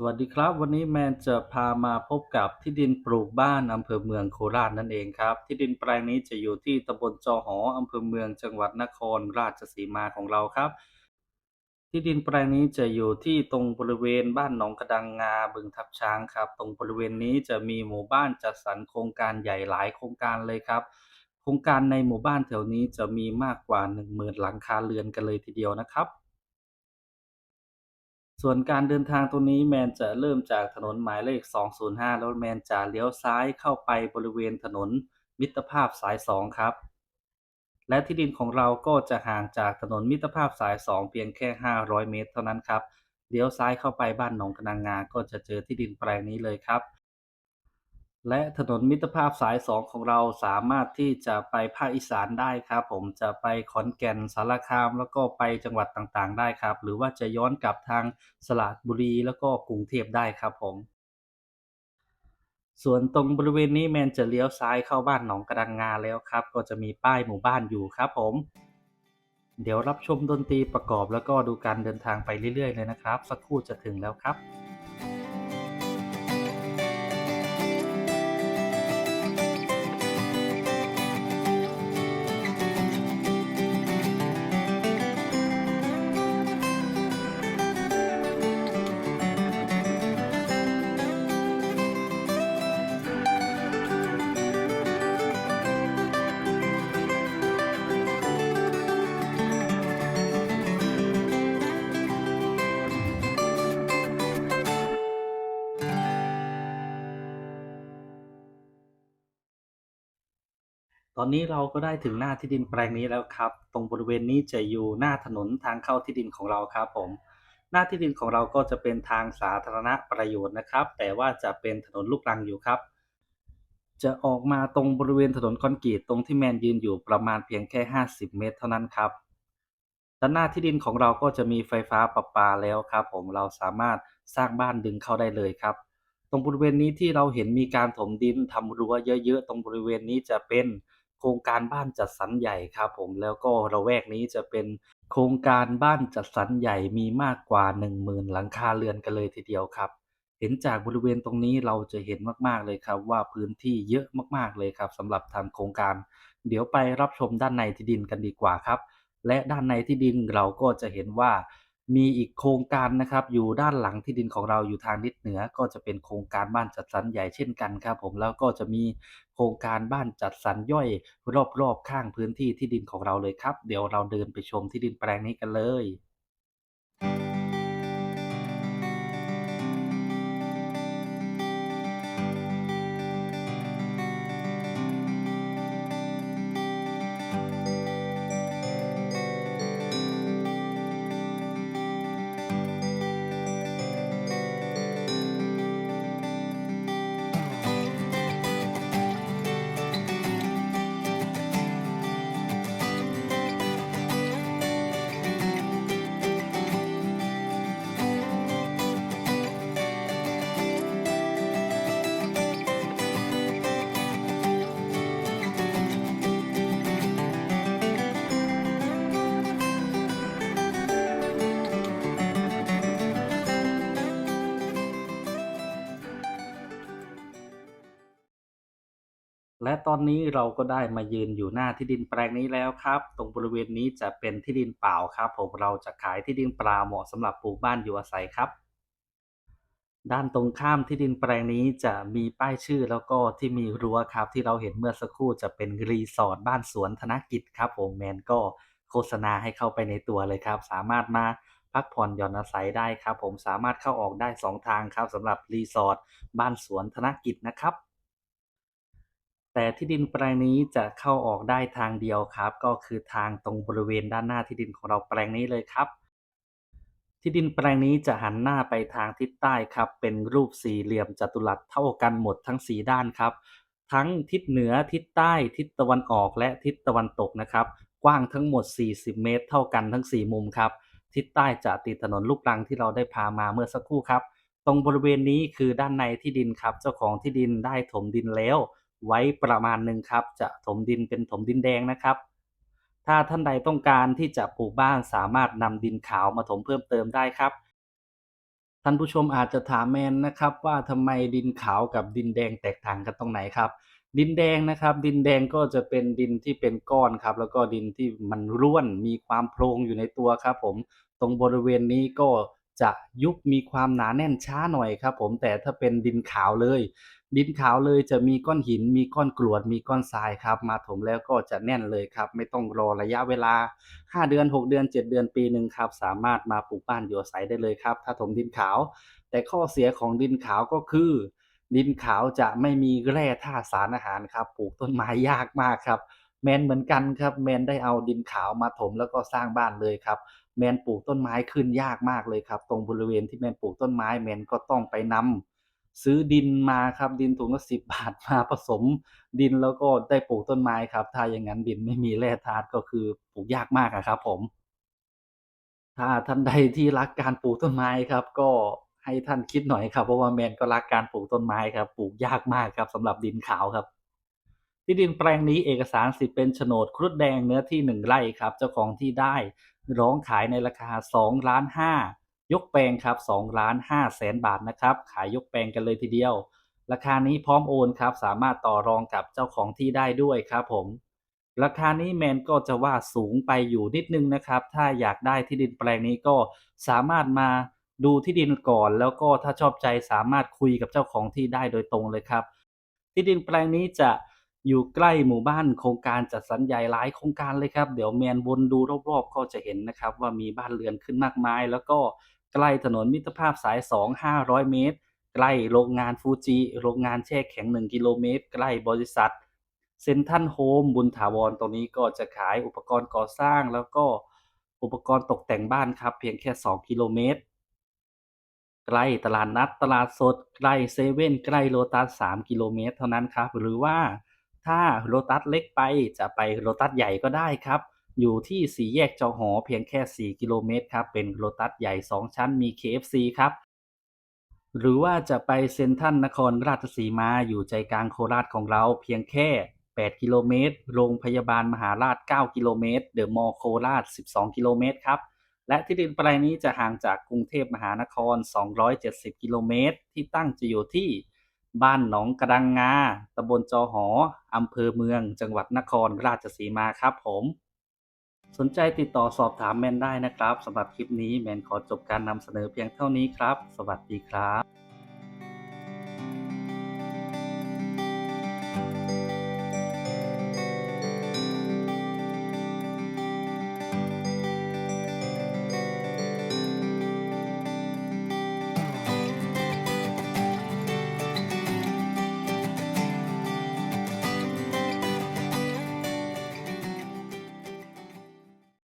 สวัสดีครับวันนี้แมนจะพามาพบกับที่ดินปลูกบ้านอำเภอเมืองโคราชนั่นเองครับ ที่ดินแปลงนี้จะอยู่ที่ตำบลจอหออำเภอเมืองจังหวัดนครราชสีมาของเราครับ ที่ดินแปลงนี้จะอยู่ที่ตรงบริเวณบ้านหนองกระดังงาบึงทับช้างครับ ตรงบริเวณนี้จะมีหมู่บ้านจัดสรรโครงการใหญ่หลายโครงการเลยครับ โครงการในหมู่บ้านแถวนี้จะมีมากกว่า 1 0,000 หลังคาเรือนกันเลยทีเดียวนะครับ ส่วนการเดินทางตรงนี้แมนจะเริ่มจากถนนหมายเลข 205 แล้วแมนจะเลี้ยวซ้ายเข้าไปบริเวณถนนมิตรภาพสาย 2 ครับ และที่ดินของเราก็จะห่างจากถนนมิตรภาพสาย 2 เพียงแค่ 500 เมตร เท่านั้นครับ เลี้ยวซ้ายเข้าไปบ้านหนองกระนางงา ก็จะเจอที่ดินแปลงนี้เลยครับ และถนนมิตรภาพสาย 2 ของเราสามารถที่จะไปภาคอีสานได้ครับ ผมจะไปขอนแก่นสารคาม แล้วก็ไปจังหวัดต่างๆ ได้ครับ หรือว่าจะย้อนกลับทางสระบุรีแล้วก็กรุงเทพได้ครับผม ส่วนตรงบริเวณนี้แมนจะเลี้ยวซ้ายเข้าบ้านหนองกระดังงาแล้วครับ ก็จะมีป้ายหมู่บ้านอยู่ครับผม เดี๋ยวรับชมดนตรีประกอบแล้วก็ดูการเดินทางไปเรื่อยๆเลยนะครับ สักครู่จะถึงแล้วครับ ตอนนี้เราก็ได้ถึงหน้าที่ดินแปลงนี้แล้วครับ ตรงบริเวณนี้จะอยู่หน้าถนนทางเข้าที่ดินของเราครับผม หน้าที่ดินของเราก็จะเป็นทางสาธารณประโยชน์นะครับ แต่ว่าจะเป็นถนนลูกรังอยู่ครับ จะออกมาตรงบริเวณถนนคอนกรีตตรงที่แมนยืนอยู่ประมาณเพียงแค่ 50 เมตร เท่านั้นครับด้านหน้าที่ดินของเราก็จะมีไฟฟ้าประปาแล้วครับ ผมเราสามารถสร้างบ้านดึงเข้าได้เลยครับ ตรงบริเวณนี้ที่เราเห็นมีการถมดินทำรั้วเยอะๆ ตรงบริเวณนี้จะเป็น โครงการบ้านจัดสรรใหญ่ครับผมแล้วก็ระแวกนี้จะเป็นโครงการบ้านจัดสรรใหญ่มีมากกว่า 10,000 หลังคาเรือนกันเลยทีเดียวครับ เห็นจากบริเวณตรงนี้เราจะเห็นมากๆเลยครับว่าพื้นที่เยอะมากๆเลยครับสำหรับทำโครงการ เดี๋ยวไปรับชมด้านในที่ดินกันดีกว่าครับ และด้านในที่ดินเราก็จะเห็นว่า มีอีกโครงการนะครับ อยู่ด้านหลังที่ดินของเราอยู่ทางทิศเหนือ ก็จะเป็นโครงการบ้านจัดสรรใหญ่เช่นกันครับ ผมแล้วก็จะมีโครงการบ้านจัดสรรย่อยรอบๆข้างพื้นที่ที่ดินของเราเลยครับ เดี๋ยวเราเดินไปชมที่ดินแปลงนี้กันเลย และตอนนี้เราก็ได้มายืนอยู่หน้าที่ดินแปลงนี้แล้วครับ ตรงบริเวณนี้จะเป็นที่ดินเปล่าครับ ผมเราจะขายที่ดินเปล่าเหมาะสำหรับปลูกบ้านอยู่อาศัยครับ ด้านตรงข้ามที่ดินแปลงนี้จะมีป้ายชื่อแล้วก็ที่มีรั้วครับ ที่เราเห็นเมื่อสักครู่จะเป็นรีสอร์ทบ้านสวนธนกิจครับผมแมนก็โฆษณาให้เข้าไปในตัวเลยครับ สามารถมาพักผ่อนหย่อนอาศัยได้ครับ ผมสามารถเข้าออกได้ 2 ทางครับสำหรับรีสอร์ทบ้านสวนธนกิจนะครับ แต่ที่ดินแปลงนี้จะเข้าออกได้ทางเดียวครับ ก็คือทางตรงบริเวณด้านหน้าที่ดินของเราแปลงนี้เลยครับ ที่ดินแปลงนี้จะหันหน้าไปทางทิศใต้ครับ เป็นรูปสี่เหลี่ยมจัตุรัสเท่ากันหมดทั้ง4ด้านครับ ทั้งทิศเหนือทิศใต้ทิศตะวันออกและทิศตะวันตกนะครับ กว้างทั้งหมด 40 เมตร เท่ากันทั้ง 4 มุมครับ ทิศใต้จะติดถนนลูกรังที่เราได้พามาเมื่อสักครู่ครับ ตรงบริเวณนี้คือด้านในที่ดินครับ เจ้าของที่ดินได้ถมดินแล้ว ไว้ประมาณหนึ่งครับ จะถมดินเป็นถมดินแดงนะครับ ถ้าท่านใดต้องการที่จะปลูกบ้านสามารถนำดินขาวมาถมเพิ่มเติมได้ครับ ท่านผู้ชมอาจจะถามแมนนะครับ ว่าทำไมดินขาวกับดินแดงแตกต่างกันตรงไหนครับดินแดงนะครับ ดินแดงก็จะเป็นดินที่เป็นก้อนครับ แล้วก็ดินที่มันร่วนมีความโพรงอยู่ในตัวครับ ผมตรงบริเวณนี้ก็ จะยุบมีความหนาแน่นช้าหน่อยครับผมแต่ถ้าเป็นดินขาวเลย ดินขาวเลยจะมีก้อนหิน มีก้อนกรวด มีก้อนทรายครับ มาถมแล้วก็จะแน่นเลยครับ ไม่ต้องรอระยะเวลา 5 เดือน 6 เดือน 7 เดือนปีหนึ่งครับ สามารถมาปลูกบ้านอยู่อาศัยได้เลยครับ ถ้าถมดินขาว แต่ข้อเสียของดินขาวก็คือดินขาวจะไม่มีแร่ธาตุสารอาหารครับ ปลูกต้นไม้ยากมากครับ แมนเหมือนกันครับแมนได้เอาดินขาวมาถมแล้วก็สร้างบ้านเลยครับแมนปลูกต้นไม้ขึ้นยากมากเลยครับ ตรงบริเวณที่แมนปลูกต้นไม้แมนก็ต้องไปนำซื้อดินมาครับดินถุงละ10บบาทมาผสม ดินแล้วก็ได้ปลูกต้นไม้ครับ ถ้าอย่างงั้นดินไม่มีแร่ธาตุก็คือปลูกยากมากอะครับผม ถ้าท่านใดที่รักการปลูกต้นไม้ครับ ก็ให้ท่านคิดหน่อยครับเพราะว่าแมนก็รักการปลูกต้นไม้ครับ ปลูกยากมากครับสำหรับดินขาวครับ ที่ดินแปลงนี้เอกสารสิทธิ์เป็นโฉนดครุฑแดงเนื้อที่ 1 ไร่ครับ เจ้าของที่ได้ร้องขายในราคา2ล้าน5ยกแปลงครับ2ล้าน5แสนบาทนะครับ ขายยกแปลงกันเลยทีเดียว ราคานี้พร้อมโอนครับ สามารถต่อรองกับเจ้าของที่ได้ด้วยครับผม ราคานี้แมนก็จะว่าสูงไปอยู่นิดนึงนะครับ ถ้าอยากได้ที่ดินแปลงนี้ก็สามารถมาดูที่ดินก่อน แล้วก็ถ้าชอบใจสามารถคุยกับเจ้าของที่ได้โดยตรงเลยครับ ที่ดินแปลงนี้จะ อยู่ใกล้หมู่บ้านโครงการจัดสรรใหญ่หลายโครงการเลยครับ เดี๋ยวแมนวนดูรอบๆก็จะเห็นนะครับ ว่ามีบ้านเรือนขึ้นมากมาย แล้วก็ใกล้ถนนมิตรภาพสาย 2 500 เมตร ใกล้โรงงานฟูจิโรงงานแช่แข็ง 1 กิโลเมตร ใกล้บริษัทเซ็นทรัลโฮมบุญถาวรตรงนี้ก็จะขายอุปกรณ์ก่อสร้าง แล้วก็อุปกรณ์ตกแต่งบ้านครับ เพียงแค่ 2 กิโลเมตร ใกล้ตลาดนัดตลาดสด ใกล้เซเว่นใกล้โลตัส3กิโลเมตร เท่านั้นครับ หรือว่า ถ้าโลตัสเล็กไปจะไปโลตัสใหญ่ก็ได้ครับ อยู่ที่สี่แยกจอหอเพียงแค่ 4 กิโลเมตรครับ เป็นโลตัสใหญ่ 2 ชั้นมี KFC ครับ หรือว่าจะไปเซ็นทรัลนครราชสีมาอยู่ใจกลางโคราชของเราเพียงแค่ 8 กิโลเมตร โรงพยาบาลมหาราช 9 กิโลเมตร เดอะมอลล์โคราช 12 กิโลเมตรครับและที่ดินแปลงนี้จะห่างจากกรุงเทพมหานคร 270 กิโลเมตร ที่ตั้งจะอยู่ที่ บ้านหนองกระดังงาตำบลจอหออำเภอเมือง จังหวัดนครราชสีมาครับผม สนใจติดต่อสอบถามแมนได้นะครับสำหรับคลิปนี้แมนขอจบการนำเสนอเพียงเท่านี้ครับ สวัสดีครับ